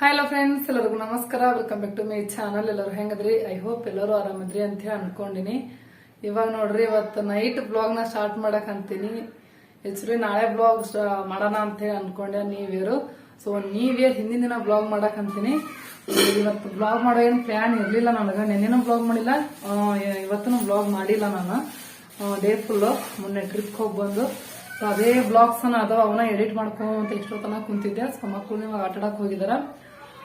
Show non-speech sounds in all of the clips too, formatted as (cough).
Hello friends ಎಲ್ಲರಿಗೂ ನಮಸ್ಕಾರ. Welcome back to my channel ಎಲ್ಲರೂ ಹೆಂಗದ್ರಿ? ಐ ಹೋಪ್ ಎಲ್ಲರೂ ಆರಾಮದ್ರಿ ಅಂತ ಹೇಳಿ ಅನ್ಕೊಂಡಿನಿ. ಇವಾಗ ನೋಡ್ರಿ, ಇವತ್ತು ನೈಟ್ ಬ್ಲಾಗ್ನ ಸ್ಟಾರ್ಟ್ ಮಾಡಕ್ ಅಂತೀನಿ. ಹೆಚ್ಚು ನಾಳೆ ಬ್ಲಾಗ್ ಮಾಡೋಣ ಅಂತ ಹೇಳಿ ಅನ್ಕೊಂಡೆ ನೀವೇರು ಸೊ ನೀವೇ ಹಿಂದಿನ ದಿನ ಬ್ಲಾಗ್ ಮಾಡಕ್ ಅಂತೀನಿ. ಇವತ್ತು ಬ್ಲಾಗ್ ಮಾಡೋ ಏನು ಪ್ಲಾನ್ ಇರ್ಲಿಲ್ಲ ನನಗೆ. ನೆನ್ನೆನೂ ಬ್ಲಾಗ್ ಮಾಡಿಲ್ಲ. ಇವತ್ತೂ ಬ್ಲಾಗ್ ಮಾಡಿಲ್ಲ ನಾನು. ಡೇ ಫುಲ್ಲು ಮೊನ್ನೆ ಟ್ರಿಪ್ ಹೋಗಿ ಬಂದು. ಅದೇ ಬ್ಲಾಗ್ಸ್ ಅದಾವ ಅವನ್ನ ಎಡಿಟ್ ಮಾಡ್ಕೊಂತ ಎಷ್ಟೋ ತನಕ ಕುಂತಿದ್ದೆ. ಸೊ ಮಕ್ಕಳು ಇವಾಗ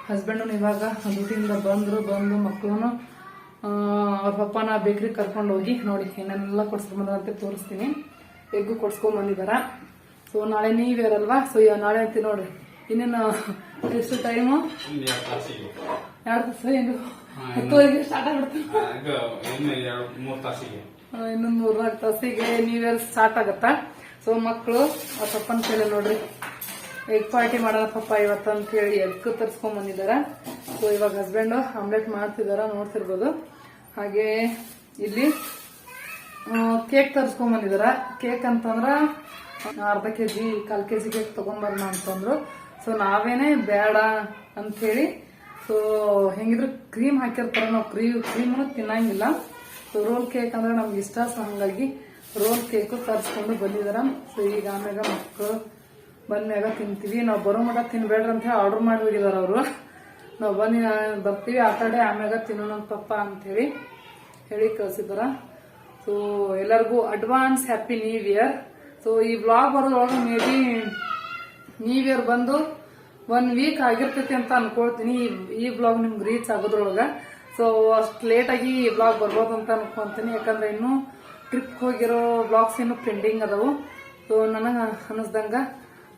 ಹಸ್ಬೆಂಡ್ ಇವಾಗ ಡ್ಯೂಟಿಯಿಂದ ಬಂದ್ರು ಬಂದು ಮಕ್ಕಳು ಅವ್ರ ಪಪ್ಪನ ಬೇಕ್ರಿಗೆ ಕರ್ಕೊಂಡು ಹೋಗಿ ನೋಡಿ ಏನೆಲ್ಲ ಕೊಡ್ಸ್ಕೊಂಡ್ ಅಂತ ತೋರಿಸ್ತೀನಿ. ಎಗ್ಗು ಕೊಡ್ಸ್ಕೊಂಡ್ ಬಂದಿದಾರ. ಸೊ ನಾಳೆ ನೀವೇರಲ್ವಾ ಸೊ ನಾಳೆ ಅಂತ ನೋಡ್ರಿ. ಇನ್ನೇನು ಎಷ್ಟು ಟೈಮು ಎರಡು ತಾಸು ಏನು? ಹತ್ತುವರೆಗೆ ಸ್ಟಾರ್ಟ್ ಆಗ್ಬಿಡ್ತೀನಿ ಇನ್ನೊಂದು ಮೂರ್ನಾಲ್ಕು ತಾಸಿಗೆ ನೀವೇ ಸ್ಟಾರ್ಟ್ ಆಗತ್ತಾ? ಸೊ ಮಕ್ಕಳು ಆ ಪಪ್ಪನ ಕೇಳಿ ನೋಡ್ರಿ. ಎಗ್ ಪಾರ್ಟಿ ಮಾಡೋಣ ಪಪ್ಪ ಇವತ್ತು ಅಂತ ಹೇಳಿ ಎಗ್ ತರಿಸ್ಕೊಂಡ್ ಬಂದಿದ್ದಾರೆ. ಸೊ ಇವಾಗ ಹಸ್ಬೆಂಡ್ ಆಮ್ಲೆಟ್ ಮಾಡ್ತಿದಾರ ನೋಡ್ತಿರ್ಬೋದು. ಹಾಗೆ ಇಲ್ಲಿ ಕೇಕ್ ತರಿಸ್ಕೊಂಡ್ ಬಂದಿದಾರ. ಕೇಕ್ ಅಂತಂದ್ರ ಅರ್ಧ ಕೆ ಜಿ ಕಾಲು ಕೆ ಜಿ ಕೇಕ್ ತಗೊಂಬರೋಣ ಅಂತಂದ್ರು. ಸೊ ನಾವೇನೆ ಬೇಡ ಅಂತ ಹೇಳಿ ಸೊ ಹೆಂಗಿದ್ರು ಕ್ರೀಮ್ ಹಾಕಿರ್ತಾರ ನಾವು ಕ್ರೀಮ್ ಕ್ರೀಮ್ನು ತಿನ್ನಂಗಿಲ್ಲ. ಸೊ ರೋಲ್ ಕೇಕ್ ಅಂದ್ರೆ ನಮ್ಗೆ ಇಷ್ಟ ಸೊ ಹಂಗಾಗಿ ರೋಲ್ ಕೇಕು ತರಿಸ್ಕೊಂಡು ಬಂದಿದಾರ. ಸೊ ಈಗ ಆಮ್ಯಾಗ ಮಕ್ಕಳು ಬಂದ್ಮ್ಯಾಗ ತಿಂತೀವಿ. ನಾವು ಬರೋ ಮಟ್ಟ ತಿನ್ಬೇಡ್ರಿ ಅಂತ ಹೇಳಿ ಆರ್ಡರ್ ಮಾಡಿ ಅವರು. ನಾವು ಬನ್ನಿ ಬರ್ತೀವಿ. ಆ ಕಡೆ ಆಮ್ಯಾಗ ತಿನ್ನೋಣ ಪಪ್ಪ ಅಂತ ಹೇಳಿ ಕಳ್ಸಿದಾರ ಸೊ ಎಲ್ಲರಿಗೂ advance happy new year so ಈ ಬ್ಲಾಗ್ ಬರೋದ್ರೊಳಗೆ ಮೇ ಬಿ ನ್ಯೂ ಇಯರ್ ಬಂದು ಒನ್ ವೀಕ್ ಆಗಿರ್ತೈತಿ ಅಂತ ಅನ್ಕೊಳ್ತೀನಿ. ಈ- ಬ್ಲಾಗ್ ನಿಮ್ಗೆ ರೀಚ್ ಆಗೋದ್ರೊಳಗೆ. ಸೊ ಅಷ್ಟು ಲೇಟಾಗಿ ಈ ಬ್ಲಾಗ್ ಬರ್ಬೋದು ಅಂತ ಅನ್ಕೊಂತೀನಿ ಯಾಕಂದ್ರೆ ಇನ್ನೂ ಟ್ರಿಪ್ ಹೋಗಿರೋ ಬ್ಲಾಗ್ಸ್ ಇನ್ನು ಪೆಂಡಿಂಗ್ ಅದಾವು. ಸೊ ನನಗೆ ಅನಿಸ್ದಂಗ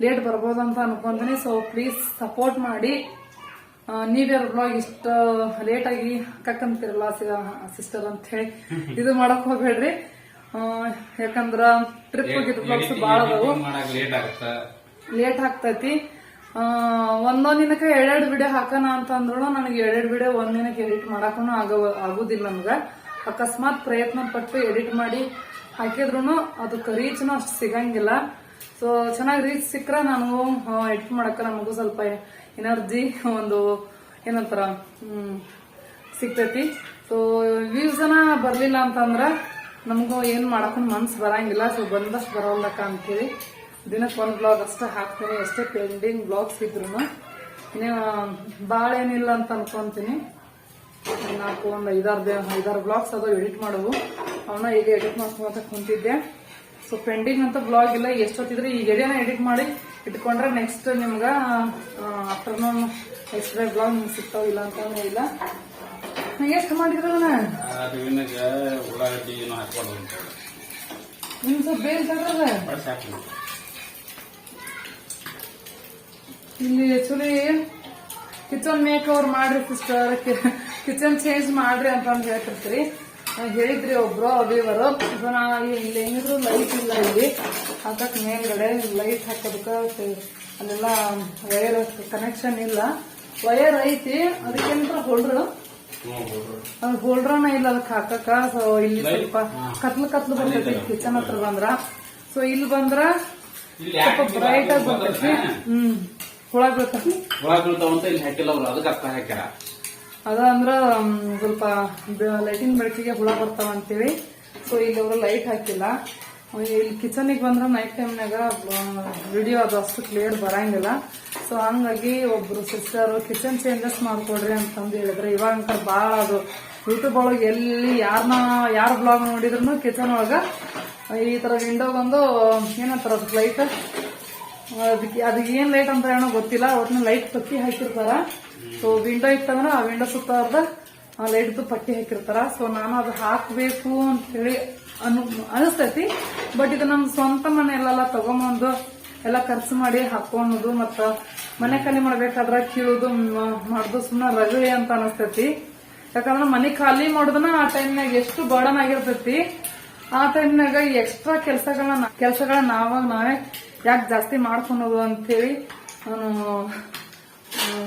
ಲೇಟ್ ಬರ್ಬೋದು ಅಂತ ಅನ್ಕೊಂತೀನಿ. ಸೊ ಪ್ಲೀಸ್ ಸಪೋರ್ಟ್ ಮಾಡಿ. ನೀವ್ಯಾರು ಬ್ಲಾಗ್ ಇಷ್ಟ ಲೇಟ್ ಆಗಿ ಕಕ್ಕಂತಿರಲ್ಲ ಸಿಸ್ಟರ್ ಅಂತ ಹೇಳಿ (laughs) ಇದು ಮಾಡಕ್ ಹೋಗ್ಬೇಡ್ರಿ. ಯಾಕಂದ್ರ ಟ್ರಿಪ್ ಹೋಗಿದ್ ಬ್ಲಾಗ್ಸ್ ಬಾಳ ಅದಾವು. ಲೇಟ್ ಆಗುತ್ತ? ಒಂದೊಂದ್ ದಿನಕ್ಕೆ ಎರಡೆರಡು ವಿಡಿಯೋ ಹಾಕೋಣ ಅಂತ ಅಂದ್ರು ನನಗೆ ಎರಡೆರಡು ವಿಡಿಯೋ ಒಂದ್ ದಿನಕ್ಕೆ ಎಡಿಟ್ ಮಾಡಕ್ಕೂ ಆಗೋ ಆಗುದಿಲ್ಲ ನಮ್ಗ. ಅಕಸ್ಮಾತ್ ಪ್ರಯತ್ನ ಪಟ್ಟು ಎಡಿಟ್ ಮಾಡಿ ಹಾಕಿದ್ರು ಅದಕ್ಕೆ ರೀಚ್ನು ಅಷ್ಟು ಸಿಗಂಗಿಲ್ಲ. ಸೊ ಚೆನ್ನಾಗಿ ರೀಚ್ ಸಿಕ್ಕರೆ ನಾನು ಎಡಿಟ್ ಮಾಡಕ್ಕ ನಮಗೂ ಸ್ವಲ್ಪ ಎನರ್ಜಿ ಒಂದು, ಏನಂತಾರ ಸಿಗ್ತೈತಿ. ಸೊ ವ್ಯೂಸ್ ಜನ ಬರಲಿಲ್ಲ ಅಂತಂದ್ರೆ ನಮಗೂ ಏನು ಮಾಡಕ್ ಮನ್ಸು ಬರಂಗಿಲ್ಲ. ಸೊ ಬಂದಷ್ಟು ಬರೋಲ್ಲಕ್ಕ ಅಂತೇಳಿ ದಿನಕ್ಕೆ ಒಂದು ಬ್ಲಾಗ್ ಅಷ್ಟೇ ಹಾಕ್ತೀನಿ. ಎಷ್ಟೇ ಪೆಂಡಿಂಗ್ ಬ್ಲಾಗ್ಸ್ ಇದ್ರು ನೀವು ಭಾಳ ಏನಿಲ್ಲ ಅಂತ ಅನ್ಕೊಂತೀನಿ. ನಾಲ್ಕು, ಒಂದು ಐದಾರು ಐದಾರು ಬ್ಲಾಗ್ಸ್ ಅದು ಎಡಿಟ್ ಮಾಡುವು. ಅವನ್ನ ಈಗ ಎಡಿಟ್ ಮಾಡ್ಕೊಂತ ಕುಂತಿದ್ದೆ. ಸೊ ಪೆಂಡಿಂಗ್ ಅಂತ ಬ್ಲಾಗ್ ಇಲ್ಲ ಎಷ್ಟೊತ್ತಿದ್ರೆ ಈ ಎಡಿನ ಎಡಿಟ್ ಮಾಡಿ ಇಟ್ಕೊಂಡ್ರೆ ನೆಕ್ಸ್ಟ್ ನಿಮ್ಗೆ ಆಫ್ಟರ್ನೂನ್ ನೆಕ್ಸ್ಟ್ ಡೇ ಬ್ಲಾಗ್ ನಿಮ್ಗೆ ಸಿಗ್ತಾವ ಇಲ್ಲ ಅಂತಂದ್ರೆ ಇಲ್ಲ. ಎಷ್ಟು ಮಾಡಿದ್ರಲ್ಲ ಉಳ್ಳಾಗಡ್ಡಿ ಅಂತ ನಿಮ್ ಸ್ವಲ್ಪ ಬೇರೆ ಇಲ್ಲಿ ಆಕ್ಚುಲಿ ಕಿಚನ್ ಮೇಕ್ ಓವರ್ ಮಾಡ್ರಿ ಸಿಸ್ಟರ್ ಕಿಚನ್ ಚೇಂಜ್ ಮಾಡ್ರಿ ಅಂತ ಹೇಳ್ತಿರ್ತೀರಿ. ಹೇಳಿದ್ರಿ ಒಬ್ರು ಅಭಿವರು ಸೊ ನಾ ಇಲ್ಲಿ ಹೆಂಗಿದ್ರು ಲೈಟ್ ಇಲ್ಲ ಇಲ್ಲಿ. ಹಾಕಕ್ಕೆ ಮೇಲ್ಗಡೆ ಲೈಟ್ ಹಾಕೋದಕ್ಕೆ ಅಲ್ಲೆಲ್ಲ ವೈರ್ ಕನೆಕ್ಷನ್ ಇಲ್ಲ. ವೈರ್ ಐತಿ ಅದಕ್ಕೇನಂದ್ರ ಹೋಲ್ಡ್ರು ಅದ್ ಹೋಲ್ಡ್ರನ ಇಲ್ಲ ಅದಕ್ಕೆ ಹಾಕಕ್ಕ. ಸೊ ಇಲ್ಲಿ ಸ್ವಲ್ಪ ಕತ್ಲು ಕತ್ಲು ಬರ್ತೈತಿ ಕಿಚನ್ ಹತ್ರ ಬಂದ್ರ. ಸೊ ಇಲ್ಲಿ ಬಂದ್ರ ಸ್ವಲ್ಪ ಬ್ರೈಟ್ ಆಗಿ ಬರ್ತೈತಿ ಹ್ಮ್. ಹುಳ ಬೀಳ್ತಾವ ಹುಳ ಬೀಳ್ತಾವ ಅಂತ ಇಲ್ಲಿ ಹಾಕಿಲ್ಲ ಅವ್ರು. ಅದಕ್ಕೆ ಅರ್ಥ ಹಾಕ್ಯಾರ. ಅದ ಅಂದ್ರ ಮ್, ಸ್ವಲ್ಪ ಲೈಟಿನ ಬೆಳಕಿಗೆ ಹುಳ ಬರ್ತಾವ ಅಂತೇಳಿ. ಸೊ ಇಲ್ಲಿ ಅವರು ಲೈಟ್ ಹಾಕಿಲ್ಲ. ಇಲ್ಲಿ ಕಿಚನಿಗೆ ಬಂದ್ರೆ ನೈಟ್ ಟೈಮ್ನಾಗ ವಿಡಿಯೋ ಅದು ಅಷ್ಟು ಕ್ಲಿಯರ್ ಬರಂಗಿಲ್ಲ. ಸೊ ಹಂಗಾಗಿ ಒಬ್ರು ಸಿಸ್ಟರ್ ಕಿಚನ್ ಚೇಂಜಸ್ ಮಾಡ್ಕೊಡ್ರಿ ಅಂತಂದು ಹೇಳಿದ್ರೆ. ಇವಾಗ ಬಾಳ ಅದು ಯೂಟ್ಯೂಬ್ ಒಳಗೆ ಎಲ್ಲಿ ಯಾರನ್ನ ಯಾರ ಬ್ಲಾಗ್ ನೋಡಿದ್ರು ಕಿಚನ್ ಒಳಗೆ ಈ ತರ ವಿಂಡೋ ಬಂದು ಏನಂತಾರ ಅದಕ್ಕೆ ಲೈಟ್ ಅದಕ್ಕೆ ಅದಕ್ಕೆ ಏನ್ ಲೈಟ್ ಅಂತ ಏನೋ ಗೊತ್ತಿಲ್ಲ. ಒಟ್ಟಿನ ಲೈಟ್ ತಕ್ಕಿ ಹಾಕಿರ್ತಾರ. ಸೊ ವಿಂಡೋ ಇತ್ತಂದ್ರೆ ಆ ವಿಂಡೋ ಸುತ್ತ ಅರ್ಧ ಲೈಟ್ ಪಟ್ಟಿ ಹಾಕಿರ್ತಾರ. ಸೊ ನಾನು ಅದು ಹಾಕ್ಬೇಕು ಅಂತ ಹೇಳಿ ಅನು, ಅನಿಸ್ತೈತಿ. ಬಟ್ ಇದು ನಮ್ ಸ್ವಂತ ಮನೆಯಲ್ಲೆಲ್ಲ ತಗೊಂಬಂದು ಎಲ್ಲ ಖರ್ಚು ಮಾಡಿ ಹಾಕೋಣದು ಮತ್ತ ಮನೆ ಖಾಲಿ ಮಾಡ್ಬೇಕಾದ್ರ ಕೀಳುದು ಮಾಡುದು ಸುಮ್ಮನೆ ರಗಳಿ ಅಂತ ಅನಿಸ್ತೈತಿ. ಯಾಕಂದ್ರೆ ಮನೆ ಖಾಲಿ ಮಾಡುದನ್ನ ಆ ಟೈಮ್ನಾಗ ಎಷ್ಟು ಬರ್ಡನ್ ಆಗಿರ್ತೈತಿ. ಆ ಟೈಮ್ನಾಗ ಎಕ್ಸ್ಟ್ರಾ ಕೆಲಸಗಳನ್ನ ಕೆಲಸಗಳನ್ನ ನಾವಾಗ ನಾವೇ ಯಾಕೆ ಜಾಸ್ತಿ ಮಾಡ್ಕೊಳೋದು ಅಂತೇಳಿ ನಾನು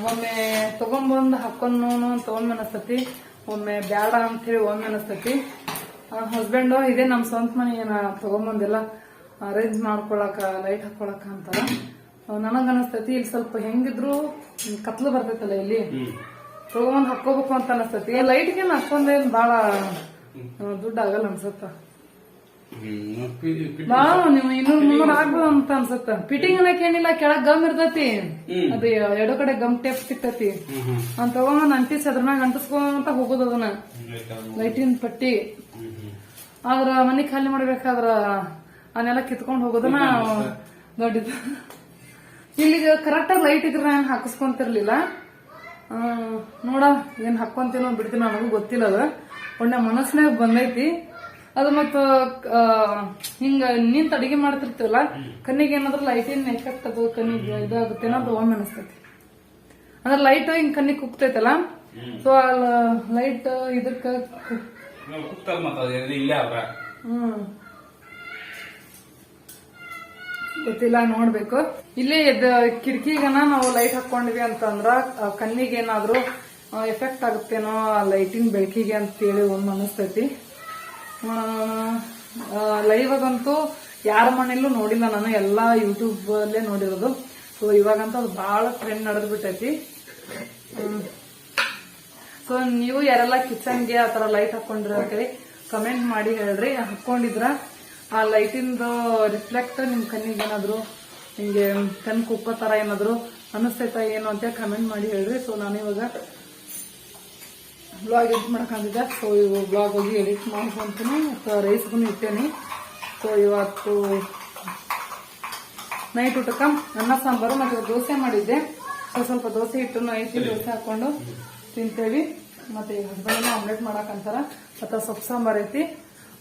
ಒಮ್ಮೆ ತಗೊಂಬಂದು ಹಾಕೊಂಡು ತಗೊಂಡ್ ಅನಸ್ತತಿ ಒಮ್ಮೆ ಬ್ಯಾಡ ಅಂತೇಳಿ ಒಮ್ಮೆ ಅನಸ್ತತಿ ಹಸ್ಬೆಂಡ್ ಇದೇ ನಮ್ ಸ್ವಂತ ಮನೆ ಏನ ತಗೊಂಬಂದಿಲ್ಲ. ಅರೇಂಜ್ ಮಾಡ್ಕೊಳಕ ಲೈಟ್ ಹಾಕೊಳಕ ಅಂತ ನನಗೆ ಅನಿಸ್ತೈತಿ ಇಲ್ಲಿ ಸ್ವಲ್ಪ ಹೆಂಗಿದ್ರು ಕತ್ಲು ಬರ್ತೈತಲ್ಲ ಇಲ್ಲಿ. ತಗೊಂಬಂದು ಹಾಕೋಬೇಕು ಅಂತ ಅನಸ್ತತಿ. ಲೈಟ್ಗೇನು ಅಷ್ಟೊಂದೇನ್ ಭಾಳ ಆ, ದುಡ್ಡು ಆಗಲ್ಲ ಅನ್ಸತ್ತ. ಬಾಳ ನೀವು ಇನ್ನೂರ್ ಮುನ್ನೂರ್ ಆಗ್ಬೋದು ಅಂತ ಅನ್ಸತ್ತ. ಫಿಟ್ಟಿಂಗ್ ಅನ್ನಕ್ ಏನಿಲ್ಲ ಕೆಳಗ್ ಗಮ್ ಇರ್ತತಿ. ಅದು ಎರಡು ಕಡೆ ಗಮ್ ಟೇಪ್ ಹ್ಮ್ ಅಂತ ತಗೊಂಡ್ ಅಂಟಿಸಿ ಅದ್ರ ಮ್ಯಾಗ ಅಂಟಿಸ್ಕೊಂತ ಹೋಗೋದು ಅದನ್ನ. ಲೈಟಿನ ಪಟ್ಟಿ. ಆದ್ರ ಮನಿ ಖಾಲಿ ಮಾಡ್ಬೇಕಾದ್ರ ಅವನ್ನೆಲ್ಲ ಕಿತ್ಕೊಂಡ್ ಹೋಗೋದನ್ನ ದೊಡ್ಡದು ಇಲ್ಲಿಗೆ ಕರೆಕ್ಟ್ ಆಗಿ ಲೈಟ್ ಇದ್ರ ಹಾಕಿಸ್ಕೊಂತಿರ್ಲಿಲ್ಲ. ನೋಡ ಏನ್ ಹಾಕೊಂತೀನೋ ಬಿಡ್ತೀನೋ ನನಗೂ ಗೊತ್ತಿಲ್ಲ ಅದು. ಒಳ್ಳೆ ಮನಸ್ಸಿನಾಗ ಬಂದೈತಿ. ಅದು ಮತ್ತ ಹಿಂಗ ನಿಂತ ಅಡಿಗೆ ಮಾಡ್ತಿರ್ತೀವಲ್ಲ ಕಣ್ಣಿಗೆ ಏನಾದ್ರು ಲೈಟಿನ ಎಫೆಕ್ಟ್ ಅದು ಕಣ್ಣಿಗೆ ಇದಾಗುತ್ತೆ ಅದು ಒಮ್ಮೆ ಅನಿಸ್ತೈತಿ. ಅಂದ್ರೆ ಲೈಟ್ ಹಿಂಗ್ ಕಣ್ಣಿಗೆ ಕುಕ್ತೈತಲ್ಲ ಸೊ ಲೈಟ್ ಇದಕ್ಕ ಹ್ಮ್ ಗೊತ್ತಿಲ್ಲ ನೋಡ್ಬೇಕು. ಇಲ್ಲಿ ಕಿಟಕಿಗನ ನಾವು ಲೈಟ್ ಹಾಕೊಂಡ್ವಿ ಅಂತಂದ್ರ ಆ ಕಣ್ಣಿಗೆ ಏನಾದ್ರು ಎಫೆಕ್ಟ್ ಆಗುತ್ತೇನೋ ಆ ಲೈಟಿನ ಬೆಳಕಿಗೆ ಅಂತೇಳಿ ಒಂದ್ ಅನಿಸ್ತೈತಿ. ಲೈವ್ ಆಗಂತೂ ಯಾರ ಮನೆಯಲ್ಲೂ ನೋಡಿಲ್ಲ ನಾನು, ಎಲ್ಲ ಯೂಟ್ಯೂಬ್ ಅಲ್ಲೇ ನೋಡಿರೋದು. ಸೊ ಇವಾಗಂತೂ ಅದು ಬಹಳ ಟ್ರೆಂಡ್ ನಡೆದು ಬಿಟ್ಟೈತಿ ಸೊ ನೀವು ಯಾರೆಲ್ಲ ಕಿಚನ್ಗೆ ಆ ತರ ಲೈಟ್ ಹಾಕೊಂಡಿರೋಕೆ ಕಮೆಂಟ್ ಮಾಡಿ ಹೇಳ್ರಿ. ಹಾಕೊಂಡಿದ್ರ ಆ ಲೈಟಿಂದು ರಿಫ್ಲೆಕ್ಟ್ ನಿಮ್ ಕಣ್ಣಿಗೆ ಏನಾದ್ರು, ನಿಮ್ಗೆ ಕಣ್ ಕುಕ್ಕೋ ತರ ಏನಾದ್ರು ಅನಿಸ್ತೈತ, ಏನು ಅಂತ ಕಮೆಂಟ್ ಮಾಡಿ ಹೇಳ್ರಿ. ಸೊ ನಾನು ಇವಾಗ ಬ್ಲಾಗ್ ಎಡಿಟ್ ಮಾಡ್ಕೊಂಡಿದ್ದೆ ಸೊ ಇವು ಬ್ಲಾಗ್ ಹೋಗಿ ಎಡಿಟ್ ಮಾಡ್ಕೊಂತೀನಿ. ಮತ್ತು ರೈಸ್ಗೂ ಇಟ್ಟೇನಿ. ಸೊ ಇವತ್ತು ನೈಟ್ ಊಟಕ್ಕೆ ಅನ್ನ ಸಾಂಬಾರು ಮತ್ತು ದೋಸೆ ಮಾಡಿದ್ದೆ. ಸೊ ಸ್ವಲ್ಪ ದೋಸೆ ಹಿಟ್ಟು ಐತಿ ದೋಸೆ ಹಾಕ್ಕೊಂಡು ತಿಂತೇವಿ. ಮತ್ತು ಹಸ್ಬೆಂಡ್ ಆಮ್ಲೆಟ್ ಮಾಡಕ್ಕಂತಾರ ಮತ್ತು ಸೊಪ್ಪು ಸಾಂಬಾರು ಐತಿ.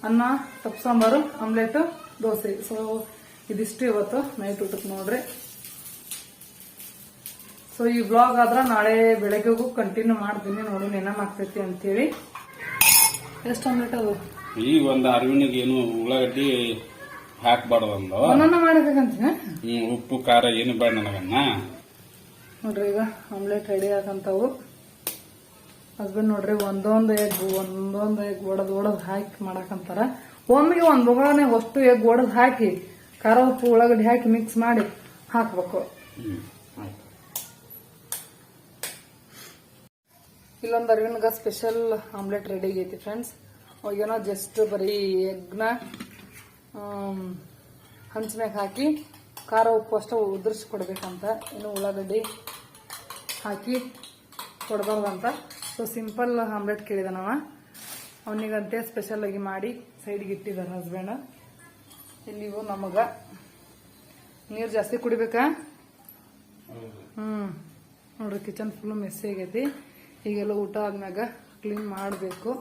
ಅನ್ನ ಸೊಪ್ಪು ಸಾಂಬಾರು ಆಮ್ಲೆಟ್ ದೋಸೆ. ಸೊ ಇದಿಷ್ಟು ಇವತ್ತು ನೈಟ್ ಊಟಕ್ಕೆ ನೋಡ್ರಿ. ಸೊ ಈ ಬ್ಲಾಗ್ ಆದ್ರ ನಾಳೆ ಬೆಳಗ್ಗೆಗೂ ಕಂಟಿನ್ಯೂ ಮಾಡ್ತೀನಿ ನೋಡೋಣ ಏನಾಗ್ತೈತಿ ಆಗ್ತೈತಿ ಅಂತೇಳಿ. ಎಷ್ಟು ಈ ಅದು? ಈಗ ಒಂದ್ ಅರಿವಿನಿಗೆ ಏನು ಉಳ್ಳಾಗಡ್ಡಿ ಹಾಕ್ಬಾರ್ದು ಒಂದೊಂದ ಮಾಡಬೇಕಂತೀನಿ? ಹ್ಮ್ ಉಪ್ಪು ಖಾರ ಏನು ಬೇಡ ನನಗನ್ನ. ನೋಡ್ರಿ ಈಗ ಆಮ್ಲೆಟ್ ರೆಡಿ ಆಗಂತವು. ಹಸ್ಬೆಂಡ್ ನೋಡ್ರಿ ಒಂದೊಂದು ಎಗ್ ಒಂದೊಂದು ಎಗ್ ಒಡದ್ ಒಡದ್ ಹಾಕಿ ಮಾಡಕಂತಾರ. ಒಮ್ಮೆಗೆ ಒಂದ್ ಬೊಗಳನೆ ಅಷ್ಟು ಎಗ್ ಒಡದ್ ಹಾಕಿ ಖಾರ ಉಪ್ಪು ಉಳ್ಳಾಗಡ್ಡಿ ಹಾಕಿ ಮಿಕ್ಸ್ ಮಾಡಿ ಹಾಕ್ಬೇಕು ಹ್ಮ್ ಆಯ್ತು ಇಲ್ಲೊಂದು ಅರವಿಂದ್ಗ ಸ್ಪೆಷಲ್ ಆಮ್ಲೆಟ್ ರೆಡಿ ಆಗೈತಿ ಫ್ರೆಂಡ್ಸ್ ಅವಾಗೇನೋ ಜಸ್ಟ್ ಬರೀ ಎಗ್ನ ಹಂಚ್ಮ್ಯಾಗ ಹಾಕಿ ಖಾರ ಉಪ್ಪು ಅಷ್ಟೇ ಉದುರಿಸಿ ಕೊಡಬೇಕಂತ ಇನ್ನು ಉಳ್ಳಾಗಡ್ಡಿ ಹಾಕಿ ಕೊಡಬಾರ್ದಂತ ಸೊ ಸಿಂಪಲ್ ಆಮ್ಲೆಟ್ ಕೇಳಿದ ನಾವು ಅವನಿಗಂತೆ ಸ್ಪೆಷಲ್ ಆಗಿ ಮಾಡಿ ಸೈಡ್ಗೆ ಇಟ್ಟಿದ್ದಾರೆ ಹಸ್ಬೆಂಡ್ ಇಲ್ಲಿಗೂ ನಮಗ ನೀರು ಜಾಸ್ತಿ ಕುಡಿಬೇಕಾ? ಹ್ಞೂ ಹ್ಮ್. ನೋಡ್ರಿ ಕಿಚನ್ ಫುಲ್ ಮೆಸ್ಸಿ ಆಗೈತಿ. ಈಗೆಲ್ಲ ಊಟ ಆದ್ಮ್ಯಾಗ ಕ್ಲೀನ್ ಮಾಡಬೇಕು.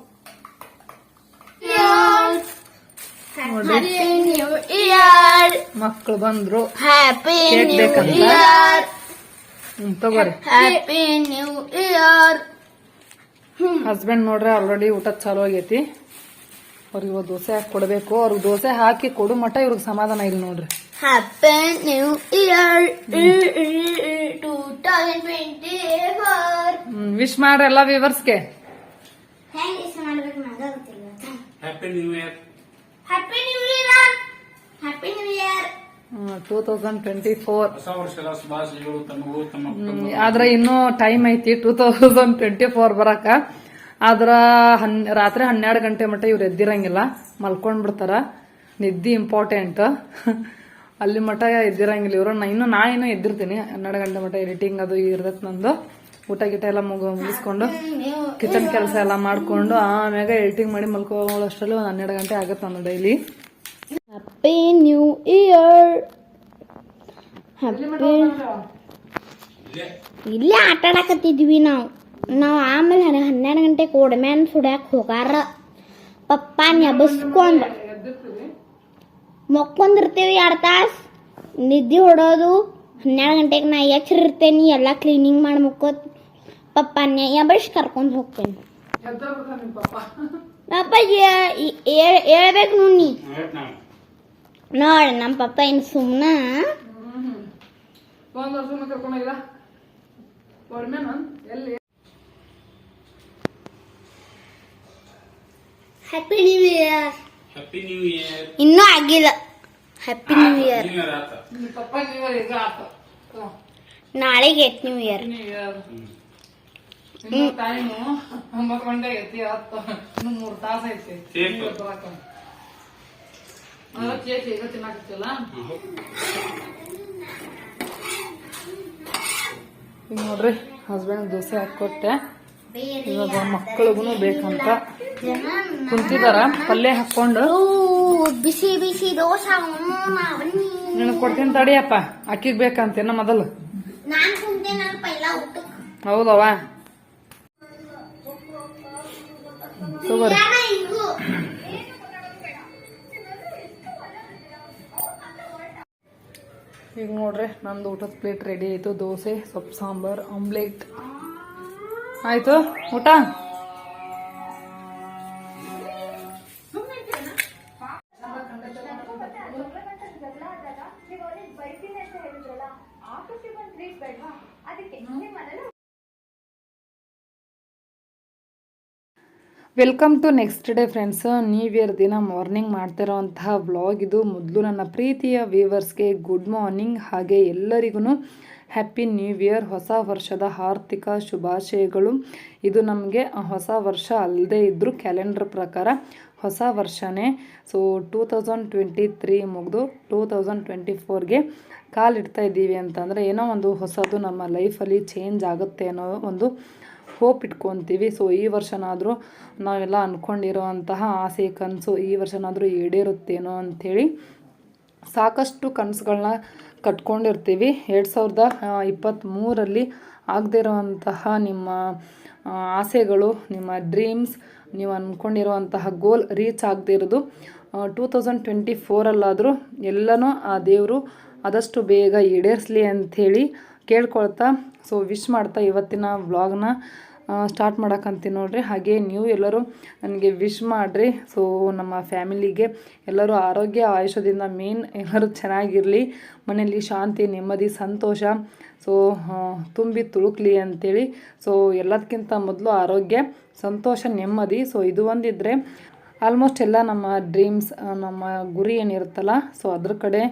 ಮಕ್ಕಳು ಬಂದ್ರು. ಹ್ಯಾಪಿ ಬೇಕಂತ? ತಗೋರಿ. ಹ್ಯಾಪಿ ನ್ಯೂ ಇಯರ್ ಹಸ್ಬೆಂಡ್ ನೋಡ್ರಿ ಆಲ್ರೆಡಿ ಊಟ ಚಾಲು ಆಗೈತಿ. ಅವ್ರಿಗೆ ದೋಸೆ ಹಾಕಿ ಕೊಡಬೇಕು. ಅವ್ರಿಗೆ ದೋಸೆ ಹಾಕಿ ಕೊಡು ಮಟ ಇವ್ರಿಗೆ ಸಮಾಧಾನ ಇಲ್ಲ ನೋಡ್ರಿ. Happy New Year! 2024! ವಿಶ್ ಮಾಡ್ರಿ ಎಲ್ಲ ವಿವರ್ಸ್ಗೆ ಹೆಂಗ್ ಇಷ್ಟ ಮಾಡ್ಬೇಕು ನಂಗೆ ಗೊತ್ತಿಲ್ಲ happy new year happy new year happy new year two thousand twenty four ಹೊಸ ವರ್ಷದ ಶುಭಾಶಯಗಳು ತಮಗೂ ತಮ್ಮ ಆದ್ರ ಇನ್ನೂ ಟೈಮ್ ಐತಿ ಟೂ ತೌಸಂಡ್ ಟ್ವೆಂಟಿ ಫೋರ್ ಬರಾಕ. ಆದ್ರ ಹನ್ ರಾತ್ರಿ ಹನ್ನೆರಡು ಗಂಟೆ ಮಟ್ಟ ಇವ್ರು ಎದ್ದಿರಂಗಿಲ್ಲ. ಮಲ್ಕೊಂಡ್ ಬಿಡ್ತಾರ ನಿದ್ದಿ ಇಂಪಾರ್ಟೆಂಟ್ ಅಲ್ಲಿ ಮಠ ಎದ್ದಿರಂಗಿಲ್ಲ ಇವರು. ನಾ ಇನ್ನು ನಾ ಇನ್ನೂ ಎದ್ದಿರ್ತೀನಿ. ಹನ್ನೆರಡು ಗಂಟೆ ಮಠ ಎಡಿಟಿಂಗ್ ಅದು ಇರ್ತೈತಿ ನಂದು. ಊಟ ಗೀಟ ಎಲ್ಲ ಮುಗ ಮುಗಿಸ್ಕೊಂಡು ಕಿಚನ್ ಕೆಲಸ ಎಲ್ಲ ಮಾಡ್ಕೊಂಡು ಆಮ್ಯಾಗ ಎಡಿಟಿಂಗ್ ಮಾಡಿ ಮಲ್ಕೊಳ್ಳೋಷ್ಟರಲ್ಲಿ ಒಂದು ಹನ್ನೆರಡು ಗಂಟೆ ಆಗತ್ತೆ ನಾನು daily happy new year happy ಇಲ್ಲೇ. ಆಟ ಆಡಕತ್ತಿದ್ವಿ ನಾವು. ನಾವು ಆಮೇಲೆ ಹನ್ನೆ ಹನ್ನೆರಡು ಗಂಟೆಗೆ ಕೋಡ್ಮ್ಯಾನ್ ಸುಡ್ಯಾಕ ಹೋಗಾರ. ಪಪ್ಪ ನೆಬಸ್ಕೊಂಡ್ ಮಕ್ಕೊಂದಿರ್ತೀವಿ ಎರಡು ತಾಸು. ನಿದ್ದೆ ಹೊಡೋದು. ಹನ್ನೆರಡು ಗಂಟೆಗೆ ನಾ ಎಚ್ಚರಿರ್ತೇನೆ ಎಲ್ಲ ಕ್ಲೀನಿಂಗ್ ಮಾಡಿ ಮುಕ್ಕೋತ್. ಪಪ್ಪ ಎಬಸ್ ಕರ್ಕೊಂಡು ಹೋಗ್ತೇನೆ. ಪಪ್ಪ ಹೇಳ್ಬೇಕು ನೋಡಿ ನೋಡಿ ನಮ್ಮ ಪಪ್ಪ ಇನ್ನು ಸುಮ್ಮನ happy new year happy new year ಇನ್ನೂ ಆಗಿಲ್ಲ. Happy new year new year ಆತ. ನಿಮ್ಮ ಪಪ್ಪ ನೀವು ಈಗ ಆತ. ನಾಳೆಗೆ ಐತ್ ನ್ಯೂ ಇಯರ್ ಇನ್ನು ಟೈಮು ಒಂಬತ್ತು ಗಂಟೆ ಐತಿ ಹತ್ತು. ಇನ್ನು ತಾಸು ತಾಸ ಐತಿ. ಕೇಕ್. ಬರಾಕ ಅದ್ರ ಕೇಕ್ ಈಗ ತಿನ್ನಾಕತ್ತಿಲ್ಲ? ಈಗ ನೋಡ್ರಿ ಹಸ್ಬೆಂಡ್ ದೋಸೆ ಹಾಕೊಟ್ಟೆ ಇವಾಗ ಮಕ್ಕಳಿಗೂ ಬೇಕಂತ. ಕುಂತಿದಾರ ಪಲ್ಯ ಹಾಕೊಂಡು ಬಿಸಿ ಬಿಸಿ ದೋಸೆ ಕೊಡ್ತೀನಿ ತಡಿಯಪ್ಪ ಅಕ್ಕಿಗೆ ಬೇಕಂತೇನ ಮೊದಲು. ಹೌದವ ತಗೋರಿ. ಈಗ ನೋಡ್ರಿ ನಂದು ಊಟದ ಪ್ಲೇಟ್ ರೆಡಿ ಆಯ್ತು. ದೋಸೆ ಸೊಪ್ಪು ಸಾಂಬಾರ್ ಆಮ್ಲೆಟ್ ಆಯ್ತು ಊಟ? Welcome to next day friends new year ದಿನ ಮಾರ್ನಿಂಗ್ ಮಾಡ್ತಿರೋಂತಹ ವ್ಲಾಗ್ ಇದು. ಮೊದಲು ನನ್ನ ಪ್ರೀತಿಯ ವೀವರ್ಸ್ಗೆ ಗುಡ್ ಮಾರ್ನಿಂಗ್ ಹಾಗೆ ಎಲ್ಲರಿಗೂ ಹ್ಯಾಪಿ ನ್ಯೂ ಇಯರ್ ಹೊಸ ವರ್ಷದ ಆರ್ಥಿಕ ಶುಭಾಶಯಗಳು. ಇದು ನಮಗೆ ಹೊಸ ವರ್ಷ ಅಲ್ಲದೆ ಇದ್ದರೂ ಕ್ಯಾಲೆಂಡರ್ ಪ್ರಕಾರ ಹೊಸ ವರ್ಷನೇ. So two thousand twenty three ಮುಗಿದು ಟೂ ತೌಸಂಡ್ ಟ್ವೆಂಟಿ ಫೋರ್ಗೆ ಕಾಲಿಡ್ತಾ ಇದ್ದೀವಿ ಅಂತಂದರೆ ಏನೋ ಒಂದು ಹೊಸದು ನಮ್ಮ ಲೈಫಲ್ಲಿ ಚೇಂಜ್ ಆಗುತ್ತೆ ಅನ್ನೋ ಒಂದು ಹೋಪ್ ಇಟ್ಕೊತೀವಿ. ಸೊ ಈ ವರ್ಷನಾದರೂ ನಾವೆಲ್ಲ ಅಂದ್ಕೊಂಡಿರೋಂತಹ ಆಸೆ, ಕನಸು ಈ ವರ್ಷನಾದರೂ ಈಡೇರುತ್ತೇನೋ ಅಂಥೇಳಿ ಸಾಕಷ್ಟು ಕನಸುಗಳನ್ನ ಕಟ್ಕೊಂಡಿರ್ತೀವಿ. ಎರಡು ಸಾವಿರದ ಇಪ್ಪತ್ತ್ಮೂರಲ್ಲಿ ಆಗದೇ ಇರುವಂತಹ ನಿಮ್ಮ ಆಸೆಗಳು, ನಿಮ್ಮ ಡ್ರೀಮ್ಸ್, ನೀವು ಅಂದ್ಕೊಂಡಿರುವಂತಹ ಗೋಲ್ ರೀಚ್ ಆಗದೇ ಇರೋದು ಟೂ ತೌಸಂಡ್ ಟ್ವೆಂಟಿ ಫೋರಲ್ಲಾದರೂ ಎಲ್ಲನೂ ಆ ದೇವರು ಆದಷ್ಟು ಬೇಗ ಈಡೇರಿಸಲಿ ಅಂಥೇಳಿ ಕೇಳ್ಕೊಳ್ತಾ, ಸೊ ವಿಶ್ ಮಾಡ್ತಾ ಇವತ್ತಿನ ವ್ಲಾಗ್ನ ಸ್ಟಾರ್ಟ್ ಮಾಡಕ್ಕಂತೀನಿ ನೋಡ್ರಿ. ಹಾಗೆ ನೀವು ಎಲ್ಲರೂ ನನಗೆ ವಿಶ್ ಮಾಡಿರಿ. ಸೊ ನಮ್ಮ ಫ್ಯಾಮಿಲಿಗೆ ಎಲ್ಲರೂ ಆರೋಗ್ಯ ಆಯುಷದಿಂದ ಮೇನ್ ಎಲ್ಲರೂ ಚೆನ್ನಾಗಿರಲಿ. ಮನೆಯಲ್ಲಿ ಶಾಂತಿ, ನೆಮ್ಮದಿ, ಸಂತೋಷ. ಸೊ ತುಂಬಿ ತುಳುಕ್ಲಿ ಅಂಥೇಳಿ ಸೊ ಎಲ್ಲದಕ್ಕಿಂತ ಮೊದಲು ಆರೋಗ್ಯ, ಸಂತೋಷ, ನೆಮ್ಮದಿ. ಸೊ ಇದು ಒಂದಿದ್ರೆ ಆಲ್ಮೋಸ್ಟ್ ಎಲ್ಲ ನಮ್ಮ ಡ್ರೀಮ್ಸ್ ನಮ್ಮ ಗುರಿ ಏನಿರುತ್ತಲ್ಲ ಸೊ ಅದ್ರ ಕಡೆ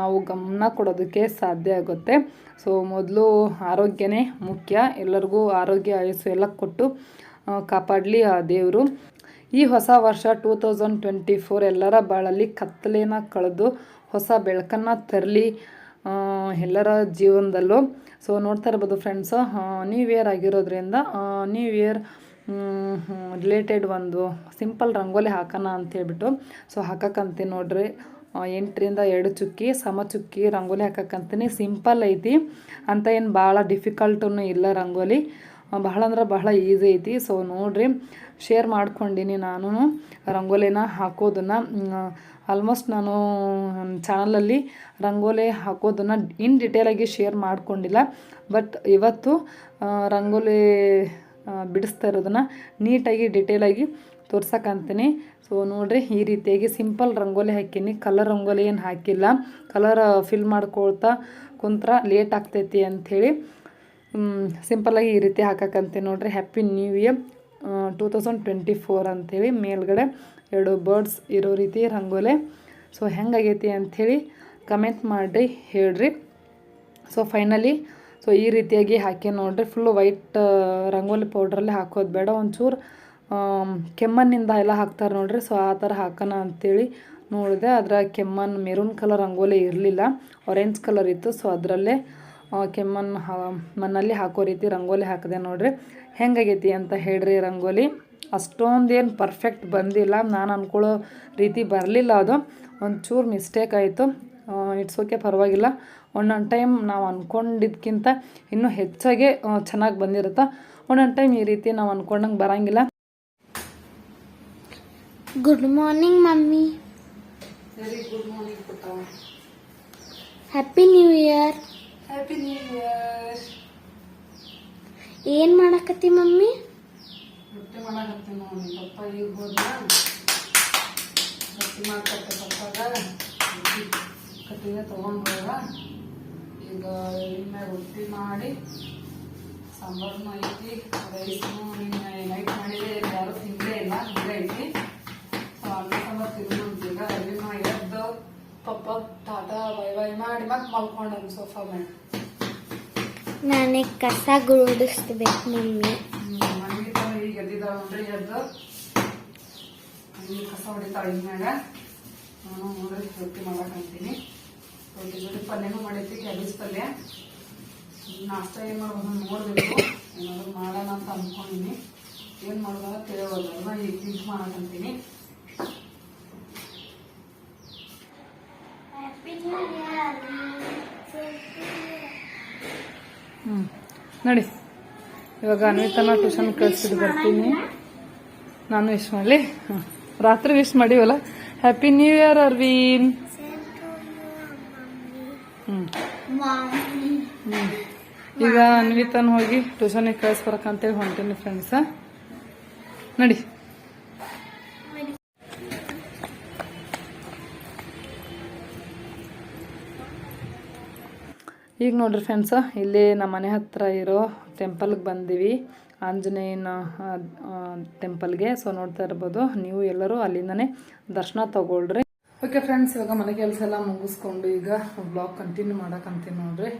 ನಾವು ಗಮನ ಕೊಡೋದಕ್ಕೆ ಸಾಧ್ಯ ಆಗುತ್ತೆ. ಸೊ ಮೊದಲು ಆರೋಗ್ಯನೇ ಮುಖ್ಯ. ಎಲ್ಲರಿಗೂ ಆರೋಗ್ಯ ಆಯಸ್ಸು ಎಲ್ಲ ಕೊಟ್ಟು ಕಾಪಾಡಲಿ ಆ ದೇವರು. ಈ ಹೊಸ ವರ್ಷ ಟೂ ತೌಸಂಡ್ ಟ್ವೆಂಟಿ ಫೋರ್ ಎಲ್ಲರ ಬಾಳಲ್ಲಿ ಕತ್ತಲೇನ ಕಳೆದು ಹೊಸ ಬೆಳಕನ್ನು ತರಲಿ ಎಲ್ಲರ ಜೀವನದಲ್ಲೂ. ಸೊ ನೋಡ್ತಾ ಇರ್ಬೋದು ಫ್ರೆಂಡ್ಸು ನ್ಯೂ ಇಯರ್ ಆಗಿರೋದ್ರಿಂದ ನ್ಯೂ ಇಯರ್ ರಿಲೇಟೆಡ್ ಒಂದು ಸಿಂಪಲ್ ರಂಗೋಲಿ ಹಾಕೋಣ ಅಂತೇಳ್ಬಿಟ್ಟು ಸೊ ಹಾಕಕ್ಕಂತೀನಿ ನೋಡ್ರಿ. ಎಂಟರಿಂದ ಎರಡು ಚುಕ್ಕಿ, ಸಮ ಚುಕ್ಕಿ ರಂಗೋಲಿ ಹಾಕಕ್ಕಂತೀನಿ. ಸಿಂಪಲ್ ಐತಿ. ಅಂತ ಏನು ಭಾಳ ಡಿಫಿಕಲ್ಟೂ ಇಲ್ಲ ರಂಗೋಲಿ. ಬಹಳ ಅಂದ್ರೆ ಬಹಳ ಈಸಿ ಐತಿ. ಸೊ ನೋಡ್ರಿ ಶೇರ್ ಮಾಡ್ಕೊಂಡಿನಿ ನಾನು ರಂಗೋಲಿನ ಹಾಕೋದನ್ನು. ಆಲ್ಮೋಸ್ಟ್ ನಾನು ಚಾನಲಲ್ಲಿ ರಂಗೋಲಿ ಹಾಕೋದನ್ನು ಇನ್ ಡಿಟೇಲಾಗಿ ಶೇರ್ ಮಾಡಿಕೊಂಡಿಲ್ಲ. ಬಟ್ ಇವತ್ತು ರಂಗೋಲಿ ಬಿಡಿಸ್ತಾ ಇರೋದನ್ನು ನೀಟಾಗಿ ಡಿಟೇಲಾಗಿ ತೋರ್ಸಕ್ಕಂತೀನಿ ಸೊ ನೋಡಿರಿ, ಈ ರೀತಿಯಾಗಿ ಸಿಂಪಲ್ ರಂಗೋಲಿ ಹಾಕೀನಿ. ಕಲರ್ ರಂಗೋಲಿ ಏನು ಹಾಕಿಲ್ಲ. ಕಲರ್ ಫಿಲ್ ಮಾಡ್ಕೊಳ್ತಾ ಕುಂತ್ರ ಲೇಟ್ ಆಗ್ತೈತಿ ಅಂಥೇಳಿ ಸಿಂಪಲ್ಲಾಗಿ ಈ ರೀತಿ ಹಾಕಕ್ಕಂತೀನಿ ನೋಡಿರಿ. Happy new year two thousand twenty four ಅಂಥೇಳಿ ಮೇಲ್ಗಡೆ ಎರಡು ಬರ್ಡ್ಸ್ ಇರೋ ರೀತಿ ರಂಗೋಲಿ. ಸೊ ಹೆಂಗಾಗೈತಿ ಅಂಥೇಳಿ ಕಮೆಂಟ್ ಮಾಡಿರಿ, ಹೇಳ್ರಿ. ಸೊ ಫೈನಲಿ ಸೊ ಈ ರೀತಿಯಾಗಿ ಹಾಕಿ ನೋಡಿರಿ. ಫುಲ್ಲು ವೈಟ್ ರಂಗೋಲಿ ಪೌಡ್ರಲ್ಲಿ ಹಾಕೋದು ಬೇಡ. ಒಂಚೂರು ಕೆಮ್ಮಣ್ಣಿಂದ ಎಲ್ಲ ಹಾಕ್ತಾರೆ ನೋಡ್ರಿ. ಸೊ ಆ ಥರ ಹಾಕೋಣ ಅಂತೇಳಿ ನೋಡಿದೆ. ಅದರ ಕೆಮ್ಮಣ್ಣು ಮೆರೂನ್ ಕಲರ್ ರಂಗೋಲಿ ಇರಲಿಲ್ಲ. ಆರೆಂಜ್ ಕಲರ್ ಇತ್ತು. ಸೊ ಅದರಲ್ಲೇ ಕೆಮ್ಮಣ್ಣು ಮಣ್ಣಲ್ಲಿ ಹಾಕೋ ರೀತಿ ರಂಗೋಲಿ ಹಾಕಿದೆ ನೋಡ್ರಿ. ಹೆಂಗಾಗೈತಿ ಅಂತ ಹೇಳ್ರಿ ರಂಗೋಲಿ. ಅಷ್ಟೊಂದೇನು ಪರ್ಫೆಕ್ಟ್ ಬಂದಿಲ್ಲ. ನಾನು ಅಂದ್ಕೊಳ್ಳೋ ರೀತಿ ಬರಲಿಲ್ಲ ಅದು. ಒಂಚೂರು ಮಿಸ್ಟೇಕ್ ಆಯಿತು. ಇಟ್ಸ್ ಓಕೆ ಪರವಾಗಿಲ್ಲ. ಒಂದೊಂದು ಟೈಮ್ ನಾವು ಅಂದ್ಕೊಂಡಿದ್ಕಿಂತ ಇನ್ನೂ ಹೆಚ್ಚಾಗೆ ಚೆನ್ನಾಗಿ ಬಂದಿರುತ್ತೆ. ಒಂದೊಂದು ಟೈಮ್ ಈ ರೀತಿ ನಾವು ಅಂದ್ಕೊಂಡಂಗೆ ಬರೋಂಗಿಲ್ಲ. Good morning mummy very good morning ಪುಟ್ಟ happy new year happy new year ಏನ್ ಮಾಡಕತ್ತಿ ಮಮ್ಮಿ? ರೊಟ್ಟಿ ಮಾಡಕತ್ತೀನಿ ನೋಡಿ ಪಪ್ಪ ಈಗ ಹೋದ ರೊಟ್ಟಿ ಮಾಡ್ಕೊಟ್ಟೆ ಪಪ್ಪಾಗ. ರೊಟ್ಟಿ ಕಟ್ಟಿಗೆ ತೊಗೊಂಡು ಹೋದ ಈಗ ಇನ್ನು ರೊಟ್ಟಿ ಮಾಡಿ ಸಾಂಬಾರ್ನು ಐತಿ ರೈಸ್ನು ನಿನ್ನೆ ನೈಟ್ ಮಾಡಿದೆ. ಯಾರು ತಿಂದೇ ಇಲ್ಲ ಹಂಗೆ ಐತಿ. ಈಗ ಅಲ್ಲಿನ ಎದ್ದು ಪಪ್ಪ ತಾತ ಮಾಡಿ ಮತ್ತೆ ಸೋಫಾ ನನಗೆ ಕಸ ಗುಡಿಸ್ಬೇಕು ಮಮ್ಮಿ ನೋಡ್ರಿ ಎದ್ದು ಕಸ ಹೊಡಿತಾಳ ನಾನು ನೋಡ್ರಿ ರೊಟ್ಟಿ ಮಾಡಕಂತೀನಿ ರೊಟ್ಟಿ ಜೊತೆ ಪಲ್ಯನೂ ಮಾಡೈತಿ ಕ್ಯಾಬೇಜ್ ಪಲ್ಯ ನಾಷ್ಟ ಏನು ಮಾಡ್ಬೋದು ನೋಡ್ಬೇಕು ಏನಾದ್ರು ಮಾಡೋಣ ಅಂತ ಅನ್ಕೊಂಡಿನಿ. ಏನು ಮಾಡೋದ ತಿಳಿಯೋಲ್ಲ ಈಗ ಮಾಡಕಂತೀನಿ ಹ್ಞೂ ನಡಿ. ಇವಾಗ ಅನ್ವಿತನ ಟ್ಯೂಷನ್ ಕಳ್ಸಿಟ್ಟು ಬರ್ತೀನಿ. ನಾನು ವಿಶ್ ಮಾಡಲಿ ರಾತ್ರಿ ವಿಶ್ ಮಾಡಿವಲ್ಲ? ಹ್ಯಾಪಿ ನ್ಯೂ ಇಯರ್ ಅರ್ವೀನ್ ಹ್ಞೂ ಈಗ ಅನ್ವಿತನ ಹೋಗಿ ಟ್ಯೂಷನಿಗೆ ಕಳಿಸ್ಬರಕಂತೇಳಿ ಹೊಂಟೀನಿ ಫ್ರೆಂಡ್ಸ ನಡಿ. ಈಗ ನೋಡ್ರಿ ಫ್ರೆಂಡ್ಸ್ ಇಲ್ಲಿ ನಮ್ಮ ಮನೆ ಹತ್ತಿರ ಇರೋ ಟೆಂಪಲ್ಗೆ ಬಂದೀವಿ. ಆಂಜನೇಯನ ಟೆಂಪಲ್ಗೆ ಸೊ ನೋಡ್ತಾ ಇರ್ಬೋದು, ನೀವು ಎಲ್ಲರೂ ಅಲ್ಲಿಂದನೇ ದರ್ಶನ ತೊಗೊಳ್ರಿ. ಓಕೆ ಫ್ರೆಂಡ್ಸ್ ಇವಾಗ ಮನೆ ಕೆಲಸ ಎಲ್ಲ ಮುಗಿಸ್ಕೊಂಡು ಈಗ ಬ್ಲಾಗ್ ಕಂಟಿನ್ಯೂ ಮಾಡಕ್ಕಂತೀನಿ ನೋಡ್ರಿ.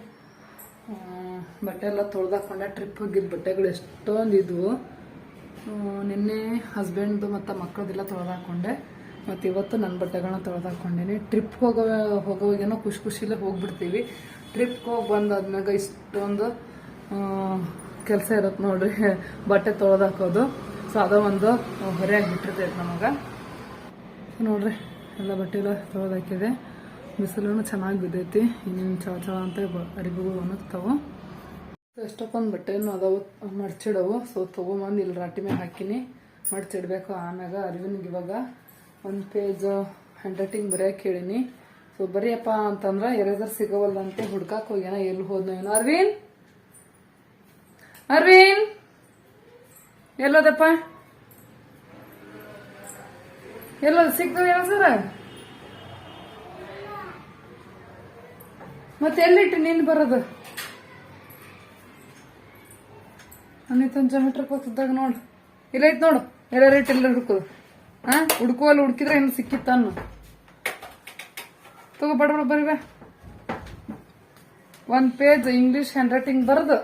ಬಟ್ಟೆ ಎಲ್ಲ ತೊಳ್ದಾಕೊಂಡೆ. ಟ್ರಿಪ್ ಹೋಗಿದ್ದ ಬಟ್ಟೆಗಳು ಎಷ್ಟೊಂದು ಇದ್ವು. ನಿನ್ನೆ ಹಸ್ಬೆಂಡ್ದು ಮತ್ತು ಮಕ್ಕಳದೆಲ್ಲ ತೊಳೆದಾಕೊಂಡೆ. ಮತ್ತು ಇವತ್ತು ನನ್ನ ಬಟ್ಟೆಗಳನ್ನ ತೊಳೆದಾಕೊಂಡೇನಿ. ಟ್ರಿಪ್ ಹೋಗೋ ಹೋಗೋವಾಗೇನೋ ಖುಷಿ ಖುಷಿಲೇ ಹೋಗ್ಬಿಡ್ತೀವಿ. ಟ್ರಿಪ್ಗೆ ಹೋಗಿ ಬಂದಾದ್ಮ್ಯಾಗ ಇಷ್ಟೊಂದು ಕೆಲಸ ಇರುತ್ತೆ ನೋಡ್ರಿ. ಬಟ್ಟೆ ತೊಳೆದಾಕೋದು ಸೊ ಅದು ಒಂದು ಹೊರೆ ಆಗಿಬಿಟ್ಟಿರ್ತೈತೆ ನಮಗೆ. ನೋಡ್ರಿ, ಎಲ್ಲ ಬಟ್ಟೆ ಎಲ್ಲ ತೊಳೆದಾಕಿದೆ ಬಿಸಿಲೂ ಚೆನ್ನಾಗಿ ಬಿದ್ದೈತಿ. ಇನ್ನೇನು ಚಳ ಚಳ ಅಂತ ಬ- ಅರಿವಿಗಳು ಸೊ ಎಷ್ಟೊಕ್ಕೊಂದು ಬಟ್ಟೆನೂ ಅದಾವು, ಮಡ್ಚಿಡವು. ಸೊ ತೊಗೊಂಬಂದು ಇಲ್ಲಿ ರಾಟಿ ಮೇಲೆ ಹಾಕಿನಿ. ಮಡ್ಚಿಡ್ಬೇಕು ಆಮ್ಯಾಗ ಅರಿವಿನಿಗೆ ಇವಾಗ. ಒಂದು ಪೇಜ್ ಹ್ಯಾಂಡ್ ರೈಟಿಂಗ್ ಬರೆಯೋಕೆ ಹೇಳಿನಿ. ಸೊ ಅಂತಂದ್ರ ಅಂತಂದ್ರೆ ಎರೇಸರ್ ಸಿಗವಲ್ಲಂತೆ ಹುಡ್ಕಾಕ್ ಹೋಗ್ಯಾನ, ಎಲ್ಲಿ ಹೋದ್ನೋ ಏನೋ. ಅರವಿಂದ್? ಅರವಿಂದ್? ಎಲ್ಲೋದಪ್ಪ? ಎಲ್ಲೋದ? ಸಿಗ್ತದ ಸರ? ಮತ್ತೆ ಎಲ್ಲಿಟ್ಟು ನಿನ್ ಬರೋದು? ಅನಿತನ್ ಜಮೆಟ್ರಿಗೆ ಹೋಗ್ತಿದ್ದಾಗ ನೋಡು. ಇಲ್ಲ ಐತ್ ನೋಡು. ಎಲ್ಲ ರೇಟ್ ಎಲ್ಲ ಹುಡುಕೋದು. ಹಾ ಹುಡುಕುವಲ್ಲಿ ಹುಡುಕಿದ್ರೆ ಏನು ಸಿಕ್ಕಿತ್ತಾನು ತಗೋ ಬಡ ಬರೀ ಒಂದ್ ಪೇಜ್ ಇಂಗ್ಲಿಷ್ ಹ್ಯಾಂಡ್ ರೈಟಿಂಗ್ ಬರೆದು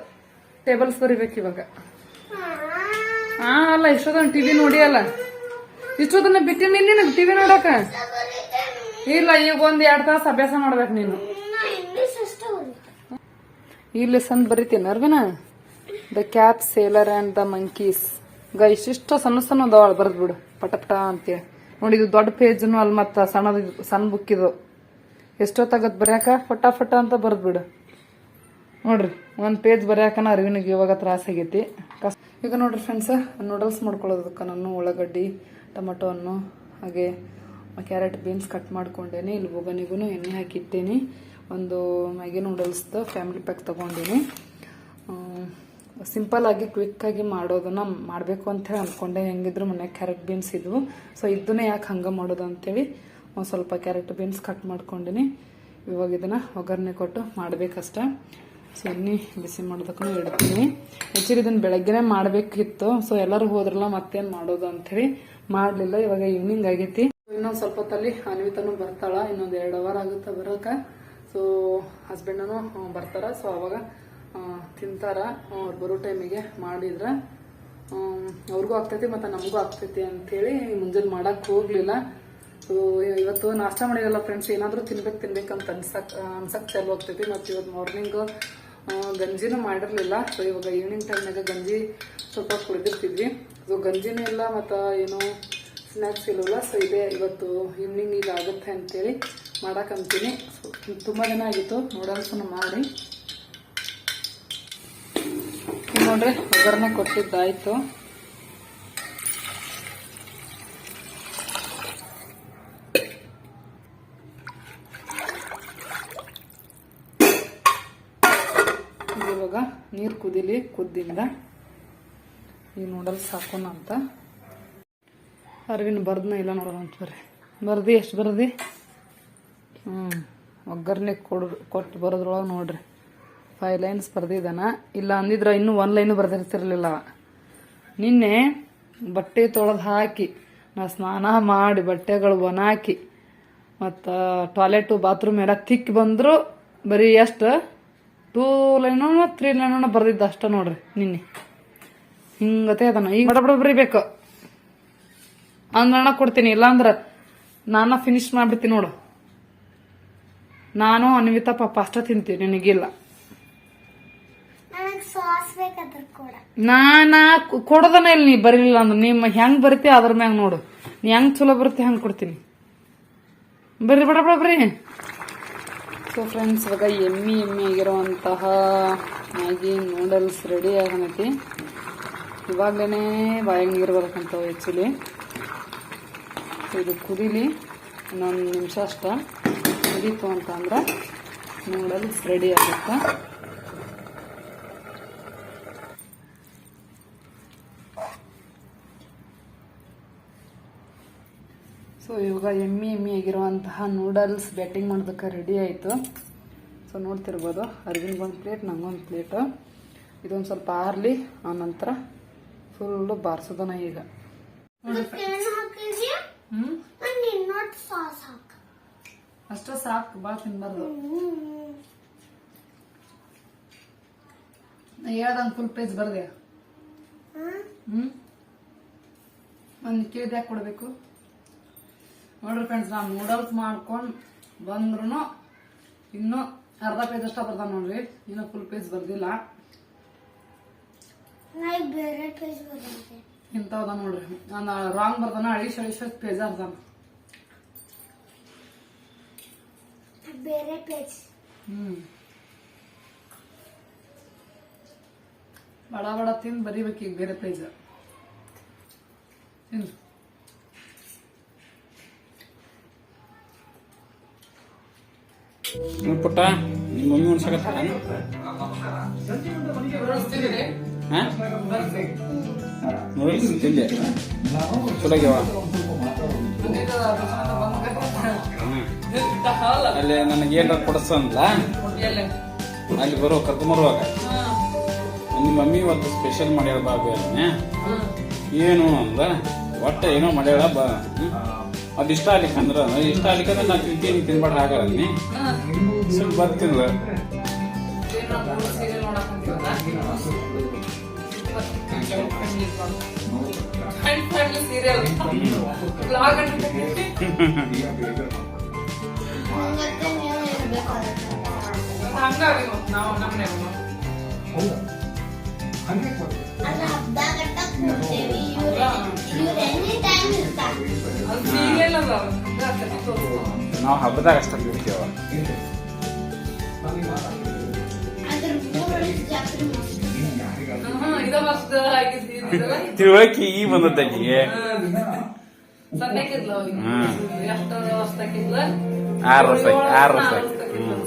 ಟೇಬಲ್ಸ್ ಬರಿಬೇಕು ಇವಾಗ. ಹಾ ಅಲ್ಲ, ಇಷ್ಟೊತ್ತನ ಟಿವಿ ನೋಡಿ ಅಲ್ಲ. ಇಷ್ಟೊತ್ತನ ಬಿಟ್ಟಿನಿ ನಿನಗೆ ಟಿವಿ ನೋಡಕ? ಇಲ್ಲ, ಈಗ ಒಂದ್ ಎರಡ್ ತಾಸು ಅಭ್ಯಾಸ ಮಾಡ್ಬೇಕು ನೀನು. ಈ ಸಣ್ಣ ಬರಿತೀನಿ, ಅರ್ವಿನ? The cap seller and the monkeys ಗ ಇಷ್ಟಿಷ್ಟು ಸಣ್ಣ ಸಣ್ಣ ಅದಾವ ಬರ್ದ್ ಬಿಡು. ಪಟ ಪಟ ಅಂತೇಳಿ ನೋಡಿ, ಇದು ದೊಡ್ಡ ಪೇಜ್ನು ಅಲ್ಲಿ ಮತ್ತ ಸಣ್ಣದ, ಸಣ್ಣ ಬುಕ್ ಇದು. ಎಷ್ಟೊತ್ತಾಗತ್ ಬರ್ಯಾಕ, ಫಟ ಫಟ ಅಂತ ಬರ್ದು ಬಿಡು. ನೋಡ್ರಿ, ಒಂದು ಪೇಜ್ ಬರ್ಯಾಕನ ಅರಿವಿನಿಗೆ ಇವಾಗ ತ್ರಾಸ ಆಗೈತಿ. ಕಸ್- ಈಗ ನೋಡ್ರಿ ಫ್ರೆಂಡ್ಸ್ ನೂಡಲ್ಸ್ ಮಾಡ್ಕೊಳ್ಳೋದಕ್ಕೆ ನಾನು ಉಳ್ಳಾಗಡ್ಡಿ, ಟೊಮಟೊ ಹಣ್ಣು ಹಾಗೆ ಕ್ಯಾರೆಟ್ ಬೀನ್ಸ್ ಕಟ್ ಮಾಡ್ಕೊಂಡೇನಿ. ಇಲ್ಲಿ ಬೊಗನಿಗೂ ಎಣ್ಣೆ ಹಾಕಿಟ್ಟೇನಿ. ಒಂದು ಮ್ಯಾಗಿ ನೂಡಲ್ಸ್ದು ಫ್ಯಾಮಿಲಿ ಪ್ಯಾಕ್ ತೊಗೊಂಡೀನಿ. ಸಿಂಪಲ್ ಆಗಿ ಕ್ವಿಕ್ ಆಗಿ ಮಾಡೋದನ್ನ ಮಾಡಬೇಕು ಅಂತ ಹೇಳಿ ಅಂದ್ಕೊಂಡೆ ಹೆಂಗಿದ್ರು ಮನೆ ಕ್ಯಾರೆಟ್ ಬೀನ್ಸ್ ಇದ್ವು. ಸೊ ಇದನ್ನೇ ಯಾಕೆ ಹಂಗೆ ಮಾಡೋದು ಅಂತೇಳಿ ಒಂದು ಸ್ವಲ್ಪ ಕ್ಯಾರೆಟ್ ಬೀನ್ಸ್ ಕಟ್ ಮಾಡ್ಕೊಂಡಿನಿ. ಇವಾಗ ಇದನ್ನ ಒಗ್ಗರಣೆ ಕೊಟ್ಟು ಮಾಡ್ಬೇಕಷ್ಟ. ಸೊ ಎಣ್ಣೆ ಬಿಸಿ ಮಾಡೋದಕ್ಕೂ ಇಡ್ತೀನಿ. ಆ್ಯಕ್ಚುಲಿ ಇದನ್ನು ಬೆಳಗ್ಗೆನೇ ಮಾಡಬೇಕಿತ್ತು. ಸೊ ಎಲ್ಲರೂ ಹೋದ್ರಲ್ಲ, ಮತ್ತೇನು ಮಾಡೋದು ಅಂಥೇಳಿ ಮಾಡಲಿಲ್ಲ. ಇವಾಗ ಈವ್ನಿಂಗ್ ಆಗೈತಿ. ಇನ್ನೊಂದು ಸ್ವಲ್ಪ ಹೊತ್ತಲ್ಲಿ ಅನ್ವಿತನೂ ಬರ್ತಾಳ. ಇನ್ನೊಂದು ಎರಡು ಅವರ್ ಆಗುತ್ತೆ ಬರೋಕೆ. ಸೊ ಹಸ್ಬೆಂಡನು ಬರ್ತಾರ. ಸೊ ಅವಾಗ ತಿಂತಾರ. ಅವ್ರು ಬರೋ ಟೈಮಿಗೆ ಮಾಡಿದ್ರೆ. ಅವ್ರಿಗೂ ಆಗ್ತೈತಿ, ಮತ್ತು ನಮಗೂ ಆಗ್ತೈತಿ ಅಂತೇಳಿ ಮುಂಜಾನೆ ಮಾಡೋಕ್ಕೆ ಹೋಗ್ಲಿಲ್ಲ. ಸೊ ಇವತ್ತು ನಾಷ್ಟ ಮಾಡಿರಲ್ಲ ಫ್ರೆಂಡ್ಸ್ ಏನಾದರೂ ತಿನ್ಬೇಕು ತಿನ್ಬೇಕು ಅಂತ ಅನ್ಸಕ್ ಅನ್ಸಕ್ ಚಾಲು ಹೋಗ್ತೈತಿ ಮತ್ತು ಇವತ್ತು ಮಾರ್ನಿಂಗ್ ಗಂಜಿನೂ ಮಾಡಿರಲಿಲ್ಲ. ಸೊ ಇವಾಗ ಈವ್ನಿಂಗ್ ಟೈಮ್ನಾಗ ಗಂಜಿ ಸ್ವಲ್ಪ ಕುಡಿದಿರ್ತಿದ್ವಿ. ಸೊ ಗಂಜಿನೂ ಇಲ್ಲ, ಮತ್ತು ಏನು ಸ್ನ್ಯಾಕ್ಸ್ ಇಲ್ಲವಲ್ಲ ಸೊ ಇದೇ ಇವತ್ತು ಈವ್ನಿಂಗ್ ಈಗ ಆಗುತ್ತೆ ಅಂತೇಳಿ ಮಾಡೋಕ್ಕಂತೀನಿ ಸೊ ತುಂಬ ದಿನ ಆಗಿತ್ತು ನೂಡಲ್ಸನ್ನು ಮಾಡಿ. ನೋಡ್ರಿ, ಒಗ್ಗರಣೆ ಕೊಟ್ಟಿದ್ದಾಯ್ತು ಈಗ ಇವಾಗ ನೀರು ಕುದಿಲಿ, ಕುದ್ದಿಂದ ಈ ನೂಡಲ್ಸ್ ಹಾಕೋಣ ಅಂತ. ಅರಿವಿನ ಬರ್ದನ ಇಲ್ಲ ನೋಡೋಣ ಅಂತ ಬರ್ರಿ. ಬರ್ದಿ, ಎಷ್ಟು ಬರ್ದಿ? ಹ್ಞೂ ಒಗ್ಗರಣೆ ಕೊಡ್ ಕೊಟ್ಟು ಬರೋದ್ರೊಳಗೆ ನೋಡ್ರಿ. ಫೈವ್ ಲೈನ್ಸ್ ಬರ್ದಿದ್ದಾನ. ಇಲ್ಲ ಅಂದಿದ್ರೆ ಇನ್ನೂ ಒನ್ ಲೈನು ಬರ್ದಿರ್ತಿರ್ಲಿಲ್ಲ. ನಿನ್ನೆ ಬಟ್ಟೆ ತೊಳೆದು ಹಾಕಿ, ನಾ ಸ್ನಾನ ಮಾಡಿ ಬಟ್ಟೆಗಳು ಒಣಾಕಿ, ಮತ್ತು ಟಾಯ್ಲೆಟು ಬಾತ್ರೂಮ್ ಎಲ್ಲ ತಿಕ್ಕಿ ಬಂದರೂ, ಬರೀ ಎಷ್ಟು? ಟೂ ಲೈನ್ ತ್ರೀ ಲೈನ್ ಬರ್ದಿದ್ದ ಅಷ್ಟ ನೋಡ್ರಿ ನಿನ್ನೆ. ಹಿಂಗತೆ ಅದನ್ನ. ಈಗ ಬಡ ಬಡ ಬರೀಬೇಕು. ಅಂದ್ರಣ ಕೊಡ್ತೀನಿ ಇಲ್ಲಾಂದ್ರ ನಾನ ಫಿನಿಶ್ ಮಾಡ್ಬಿಡ್ತೀನಿ ನೋಡು. ನಾನು ಅನ್ವಿತಾ ಪಾಪ ಅಷ್ಟ ತಿಂತೀನಿ ನಿನಗಿಲ್ಲ. ನಾನ ಕೊಡೋದನ ಇಲ್ಲ ನೀ ಬರೀಲಿಲ್ಲ ಅಂದ್ರೆ ನಿಮ್ಮ ಹೆಂಗ್ ಬರುತ್ತೆ ಅದ್ರ ಮ್ಯಾಗ ನೋಡು. ನೀ ಹೆಂಗ್ ಚಲೋ ಬರುತ್ತೆ ಹಂಗ್ ಕೊಡ್ತೀನಿ. ಬರ್ರಿ ಬಡ ಬಡ ಬರ್ರಿ ಸೊ ಫ್ರೆಂಡ್ಸ್ ಇವಾಗ ಎಮ್ಮಿ ಎಮ್ಮಿ ಆಗಿರುವಂತಹ ಮ್ಯಾಗಿ, ನೂಡಲ್ಸ್ ರೆಡಿ ಆಗನೈತಿ. ಇವಾಗಲೇ ಬಾಯಾಗ ನೀರು ಬರಕಂತವು ಆ್ಯಕ್ಚುಲಿ ಇದು ಕುದೀಲಿ, ಇನ್ನೊಂದು ನಿಮಿಷ ಅಷ್ಟ. ಕುದೀತು ಅಂತಂದ್ರೆ ನೂಡಲ್ಸ್ ರೆಡಿ ಆಗುತ್ತೆ. ಸೊ ಇವಾಗ ಎಮ್ಮಿ ಎಮ್ಮಿ ಆಗಿರುವಂತಹ ನೂಡಲ್ಸ್ ಬ್ಯಾಟಿಂಗ್ ಮಾಡೋದಕ್ಕೆ ರೆಡಿ ಆಯಿತು. ಸೊ ನೋಡ್ತಿರ್ಬೋದು ಒಂದು ಪ್ಲೇಟ್ ನಂಗೊಂದು ಪ್ಲೇಟು ಇದೊಂದು ಸ್ವಲ್ಪ ಆರ್ಲಿ ಆ ನಂತರ ಫುಲ್ಲು ಬಾರಿಸೋದನ ಈಗ. ಅಷ್ಟು ಹಾಕಿದ್ಯಾ ಹ್ಞೂ ನಾನು ಇನ್ನೊಂದು ಸಾಸ್ ಹಾಕ. ಅಷ್ಟೇ ಸಾಕು ಭಾಳ ತಿನ್ಬಾರ್ದು. ಹೇಳ್ದಂಗ ಹೇಳ್ದಂಗೆ ಫುಲ್ ಪೇಜ್ ಬರ್ದೆ. ಹ್ಮ್? ಒಂದು ಕೇಳಿದ್ಯಾಕೆ ಕೊಡಬೇಕು? ನೋಡ್ರಿ ಫ್ರೆಂಡ್ಸ್ ನಾವು ನೂಡಲ್ಸ್ ಮಾಡ್ಕೊಂಡು ಬಂದ್ರು ಇನ್ನೂ ಅರ್ಧ ಪೇಜ್ ಅಷ್ಟ ಬರ್ತಾವ ನೋಡ್ರಿ. ಇನ್ನೂ ಫುಲ್ ಪೇಜ್ ಬರ್ದಿಲ್ಲ. ಬರೋದೆ ಇಂಥವ್ದ ನೋಡ್ರಿ. ನಾನು ರಾಂಗ್ ಬರ್ತಾನ ಅಳಿಶ್ ಅಳಿಶ್ ಪೇಜ್ ಅರ್ದಾನ. ಬೇರೆ ಪೇಜ್ ಹ್ಮ್. ಬಡ ಬಡ ತಿಂದು ಬರಿಬೇಕು ಈಗ ಬೇರೆ ಪೇಜ್ ತಿನ್ನು ಪುಟ್ಟ ನಿಮ್ಮ ಮಮ್ಮಿ ಉಣ್ಸಕತ್ತಾರ ನೂಡಲ್ಸ್ ತಿಂದೆ. ಚಲೋ ಆಗ್ಯಾವ ಹ್ಮ್. ಅಲ್ಲಿ ನನಗೆ ಏನಾರ ಕೊಡಿಸ್ತಂದ್ಲ ಅಲ್ಲಿ ಬರೋ ಕರ್ಕೊಂಬರುವಾಗ ನಿಮ್ಮ ಮಮ್ಮಿ ಇವತ್ತು ಸ್ಪೆಷಲ್ ಮಾಡ್ಯಾಳ ಬಾಬು ಏನು ಅಂದ? ಒಟ್ಟ ಏನೋ ಮಾಡ್ಯಾಳ ಬಾ. ಅದ್ ಇಷ್ಟ ಆಗ್ಲಿಕ್ಕೆ ಅಂದ್ರ ಇಷ್ಟ ಆಗ್ಲಿಕ್ಕೆ ಅಂದ್ರೆ ನಾ ತಿಂತೀನಿ ತಿನ್ಬಾರ್ದು ಆಗಲ್ಲ ನೀ ಸ್ವಲ್ಪ ಬರ್ತಿಲ್ಲ ಹಂಗಾಗಿ ನಾವು ಹಬ್ಬದಾಗ ಅಷ್ಟ ಬಿಡ್ತೇವ ತಿಳುವಳಿಕೆ ಈ ವರ್ಷದಾಕಿದ್ಲ ಆರು ವರ್ಷ ಆರು ವರ್ಷ. ಹ್ಮ್.